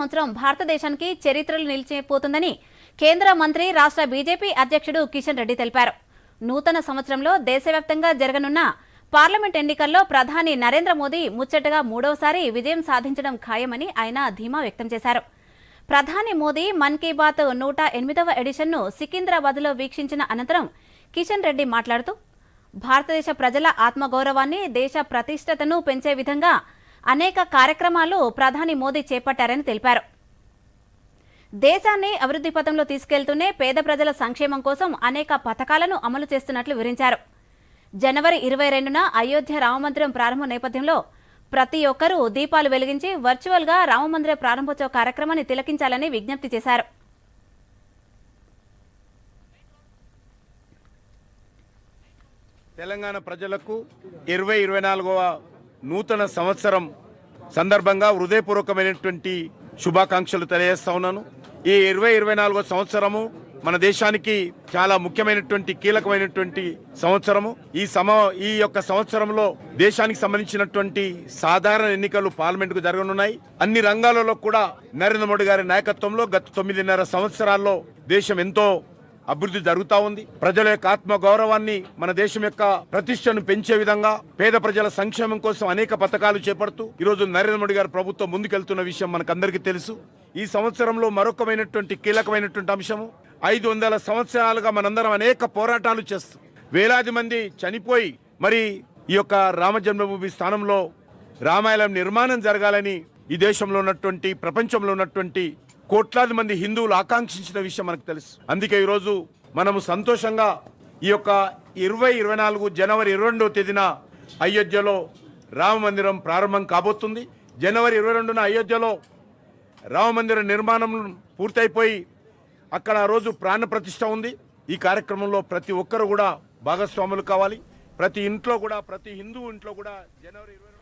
సంవత్సరం భారతదేశానికి చరిత్రలు నిలిచిపోతుందని కేంద్ర మంత్రి రాష్ట్ర బీజేపీ అధ్యక్షుడు కిషన్ రెడ్డి తెలిపారు. నూతన సంవత్సరంలో దేశవ్యాప్తంగా జరగనున్న పార్లమెంట్ ఎన్నికల్లో ప్రధాని నరేంద్ర మోదీ ముచ్చటగా మూడవసారి విజయం సాధించడం ఖాయమని ఆయన ధీమా వ్యక్తం చేశారు. ప్రధాని మోదీ మన్ కీ బాత్ నూట ఎనిమిదవ ఎడిషన్ను సికింద్రాబాద్లో వీక్షించిన అనంతరం కిషన్ రెడ్డి మాట్లాడుతూ భారతదేశ ప్రజల ఆత్మగౌరవాన్ని దేశ ప్రతిష్టతను పెంచే విధంగా అనేక కార్యక్రమాలు ప్రధాని మోదీ చేపట్టారని తెలిపారు. దేశాన్ని అభివృద్ధి పథంలో తీసుకెళ్తూనే పేద ప్రజల సంక్షేమం కోసం అనేక పథకాలను అమలు చేస్తున్నట్లు వివరించారు. జనవరి ఇరవై రెండున అయోధ్య రామమందిరం ప్రారంభం నేపథ్యంలో ప్రతి ఒక్కరూ దీపాలు వెలిగించి వర్చువల్గా రామమందిర ప్రారంభోత్సవ కార్యక్రమాన్ని తిలకించాలని విజ్ఞప్తి చేశారు. తెలంగాణ ప్రజలకు ఇరవై ఇరవై నాలుగవ నూతన సంవత్సరం సందర్భంగా హృదయపూర్వకమైనటువంటి శుభాకాంక్షలు తెలియజేస్తా ఉన్నాను. ఈ ఇరవై ఇరవై నాలుగో సంవత్సరము మన దేశానికి చాలా ముఖ్యమైనటువంటి కీలకమైనటువంటి సంవత్సరము. ఈ సమ ఈ యొక్క సంవత్సరంలో దేశానికి సంబంధించినటువంటి సాధారణ ఎన్నికలు పార్లమెంట్కు జరగనున్నాయి. అన్ని రంగాలలో కూడా నరేంద్ర మోడీ గారి నాయకత్వంలో గత తొమ్మిదిన్నర సంవత్సరాల్లో దేశం ఎంతో అభివృద్ధి జరుగుతూ ఉంది. ప్రజల యొక్క ఆత్మ గౌరవాన్ని మన దేశం యొక్క ప్రతిష్టను పెంచే విధంగా పేద ప్రజల సంక్షేమం కోసం అనేక పథకాలు చేపడుతూ ఈరోజు నరేంద్ర మోడీ గారు ప్రభుత్వం ముందుకెళ్తున్న విషయం మనకందరికీ తెలుసు. ఈ సంవత్సరంలో మరొకమైనటువంటి కీలకమైనటువంటి అంశము ఐదు వందల సంవత్సరాలుగా మనందరం అనేక పోరాటాలు చేస్తూ వేలాది మంది చనిపోయి మరి ఈ యొక్క రామ జన్మభూమి స్థానంలో రామాయణం నిర్మాణం జరగాలని ఈ దేశంలో ఉన్నటువంటి ప్రపంచంలో ఉన్నటువంటి కోట్లాది మంది హిందువులు ఆకాంక్షించిన విషయం మనకు తెలుసు. అందుకే ఈరోజు మనము సంతోషంగా ఈ యొక్క ఇరవై ఇరవై నాలుగు జనవరి ఇరవై రెండవ తేదీన అయోధ్యలో రామ మందిరం ప్రారంభం కాబోతుంది. జనవరి ఇరవై రెండున అయోధ్యలో రామ మందిర నిర్మాణం పూర్తయిపోయి అక్కడ ఆ రోజు ప్రాణ ప్రతిష్ట ఉంది. ఈ కార్యక్రమంలో ప్రతి ఒక్కరు కూడా భాగస్వాములు కావాలి. ప్రతి ఇంట్లో కూడా ప్రతి హిందూ ఇంట్లో కూడా జనవరి ఇరవై